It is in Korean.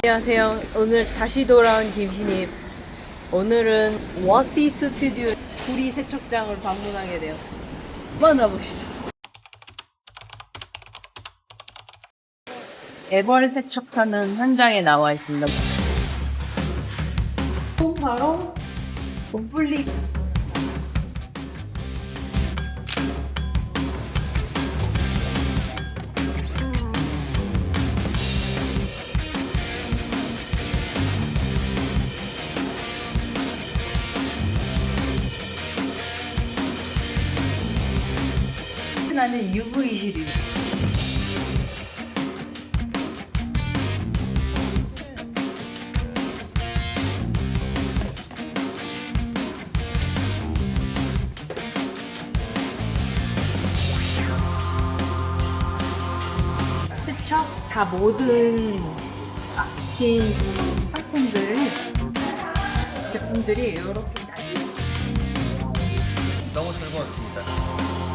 안녕하세요. 오늘 다시 돌아온 김신입. 오늘은 워시 스튜디오 구리 세척장을 방문하게 되었습니다. 만나보시죠. 애벌 세척하는 현장에 나와 있습니다. 바로 곰플리 나는 UV실이 세척 다 모든 마친 상품들을 제품들이 이렇게 너무 즐거웠습니다.